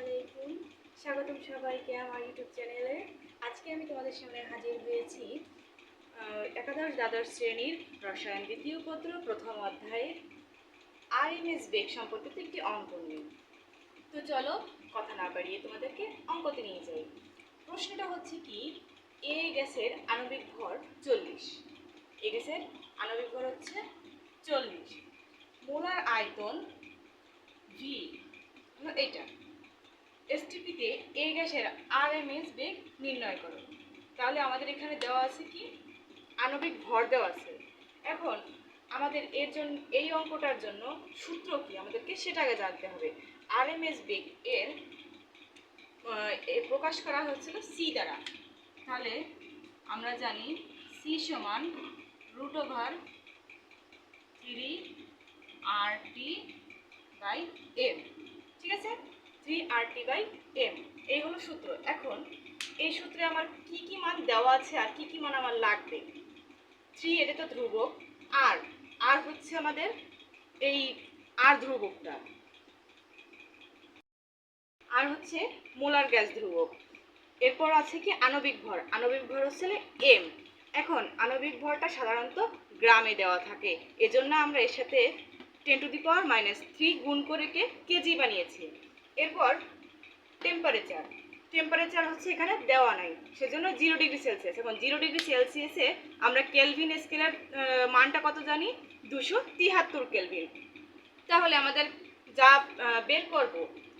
আলাইকুম। স্বাগতম সবাইকে আমার ইউটিউব চ্যানেলে। আজকে আমি তোমাদের সামনে হাজির হয়েছি একাদশ দ্বাদশ শ্রেণির রসায়ন দ্বিতীয় পত্র, প্রথম অধ্যায়ে আইএমএস বেগ সম্পর্কিত একটি অঙ্ক নিয়ে। তো চলো কথা না বাড়িয়ে তোমাদেরকে অঙ্কতে নিয়ে যাই। প্রশ্নটা হচ্ছে কি, এ গ্যাসের আণবিক ভর চল্লিশ। এ গ্যাসের আণবিক ভর হচ্ছে চল্লিশ। মোলার আয়তন ভি এইটা। এসটিপিতে এ গ্যাসের আরএমএস বেগ নির্ণয় করো। তাহলে আমাদের এখানে দেওয়া আছে কি? আণবিক ভর দেওয়া আছে। এখন আমাদের এর জন্য এই অঙ্কটার জন্য সূত্র কি? আমাদেরকে সেটা আগে জানতে হবে। আরএমএস বেগ এর প্রকাশ করা হচ্ছিল সি দ্বারা। তাহলে আমরা জানি সি সমান root over three R T by M ঠিক আছে? Three R T by M এই হলো সূত্র। এখন, এই সূত্রে আমার কি কি মান দেওয়া আছে আর কি কি মান আমার লাগবে? থ্রি এটা তো ধ্রুবক। আর আর হচ্ছে আমাদের এই আর ধ্রুবকটা। আর হচ্ছে মোলার গ্যাস ধ্রুবক। এরপর আছে কি আণবিক ভর। আণবিক ভর হচ্ছে এম এখন, আণবিক ভরটা সাধারণত গ্রামে দেওয়া থাকে। এজন্য আমরা এর সাথে ten to the power minus three গুণ করে কে? কেজি বানিয়েছি। এরপর টেম্পারেচার টেম্পারেচার হচ্ছে এখানে দেওয়া নাই, সেজন্য জিরো ডিগ্রি সেলসিয়াস এখন জিরো ডিগ্রি সেলসিয়াসে আমরা কেলভিন স্কেলের মানটা কত জানি? দুশো তিহাত্তর কেলভিন তাহলে আমাদের যা বের করব,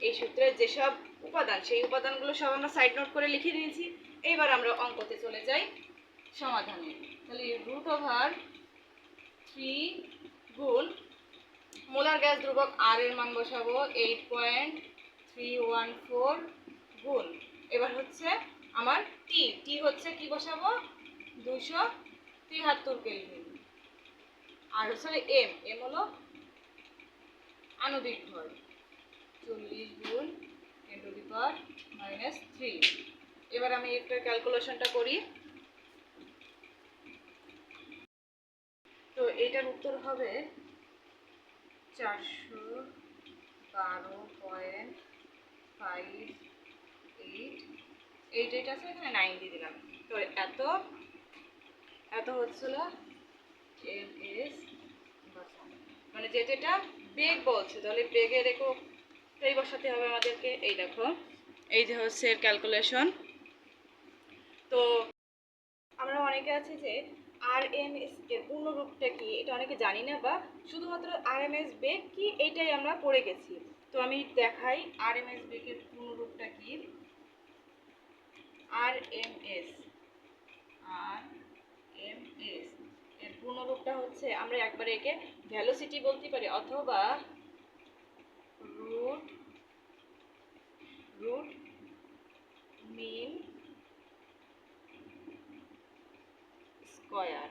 এই সূত্রের যেসব উপাদান, সেই উপাদানগুলো সব আমরা সাইড নোট করে লিখে নিয়েছি। এইবার আমরা অঙ্কতে চলে যাই সমাধানে। তাহলে রুট ওভার থ্রি গুণ মোলার গ্যাস ধ্রুবক আর এর মান বসাবো eight point three one four গুণ। এবার হচ্ছে আমার টি টি হচ্ছে কি বসাবো? দুশো তিয়াত্তর কেলভিন। আর হচ্ছে এম এম হলো আণবিক ভর। চল্লিশ গুণ ten to the power minus three এবার আমি একটা ক্যালকুলেশনটা করি। তো এটার উত্তর হবে চারশো বারো point five eight eight eight আছে, এখানে নাইন দিয়ে দিলাম। তো এত এত হচ্ছিল এম এস মানে যেটা বেগ বলছে, তাহলে বেগের একক এই বসাতে হবে আমাদেরকে। এই দেখো, এই যে হচ্ছে এর ক্যালকুলেশন তো আমরা অনেকে আছে যে আর এম এস এর পূর্ণরূপটা কি, এটা অনেকে জানি না, বা শুধুমাত্র আর এম এস বেগ কি এইটাই আমরা পড়ে গেছি। তো আমি দেখাই আর এম এস বেগের পূর্ণরূপটা কি? R M S R M S এর পূর্ণরূপটা হচ্ছে আমরা একবারে একে ভ্যালোসিটি বলতে পারি, অথবা root root mean square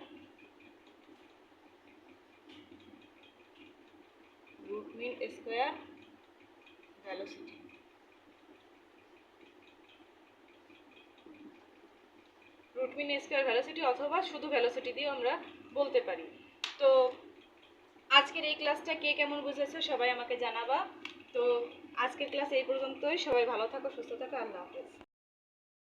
root mean square velocity root mean square velocity অথবা শুধু ভ্যালোসিটি দিয়ে আমরা বলতে পারি। তো আজকের এই ক্লাসটা কে কেমন বুঝেছ সবাই আমাকে জানাবা। তো আজকের ক্লাস এই পর্যন্তই। সবাই ভালো থাকো, সুস্থ থাকো। আল্লাহ হাফেজ।